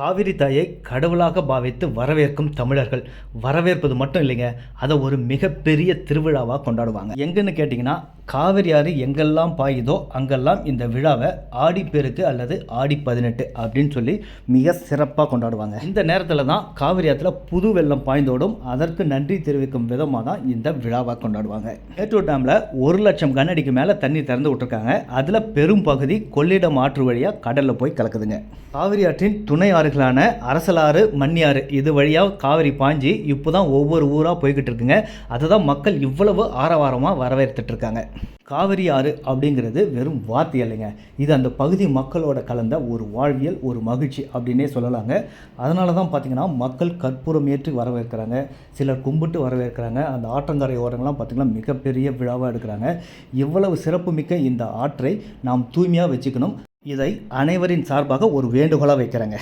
காவிரி தாயை கடவுளாக பாவித்து வரவேற்கும் தமிழர்கள். வரவேற்பது மட்டும் இல்லைங்க அதை ஒரு மிகப்பெரிய திருவிழாவாக கொண்டாடுவாங்க. எங்கன்னு கேட்டிங்கன்னா காவிரி ஆறு எங்கெல்லாம் பாயுதோ அங்கெல்லாம் இந்த விழாவை ஆடிப்பெருக்கு அல்லது ஆடி பதினெட்டு அப்படின்னு சொல்லி மிக சிறப்பாக கொண்டாடுவாங்க. இந்த நேரத்தில் தான் காவிரி ஆற்றுல புது வெள்ளம் பாய்ந்தோடும் அதற்கு நன்றி தெரிவிக்கும் விதமாக தான் இந்த விழாவை கொண்டாடுவாங்க. மேட்டூர் டேமில் ஒரு லட்சம் கண்ணடிக்கு மேலே தண்ணி திறந்து விட்டுருக்காங்க. அதில் பெரும் பகுதி கொள்ளிடம் ஆற்று வழியாக கடலில் போய் கலக்குதுங்க. காவிரி ஆற்றின் துணை ஆறு ஆறுகளான அரசலாறு மண்ணியாறு இது வழியாக காவிரி பாஞ்சி இப்போ தான் ஒவ்வொரு ஊராக போய்கிட்டு இருக்குங்க அதை தான் மக்கள் இவ்வளவு ஆரவாரமாக வரவேற்றுட்டு இருக்காங்க காவிரி ஆறு அப்படிங்கிறது வெறும் வார்த்தை இல்லைங்க இது அந்த பகுதி மக்களோட கலந்த ஒரு வாழ்வியல் ஒரு மகிழ்ச்சி அப்படின்னே சொல்லலாங்க. அதனால தான் பார்த்தீங்கன்னா மக்கள் கற்பூரம் ஏற்றி வரவேற்கிறாங்க. சிலர் கும்பிட்டு வரவேற்கிறாங்க. அந்த ஆற்றங்கரை ஓரங்கள்லாம் பார்த்திங்கன்னா மிகப்பெரிய விழாவாக எடுக்கிறாங்க. இவ்வளவு சிறப்புமிக்க இந்த ஆற்றை நாம் தூய்மையாக வச்சுக்கணும். இதை அனைவரின் சார்பாக ஒரு வேண்டுகோளாக வைக்கிறேங்க.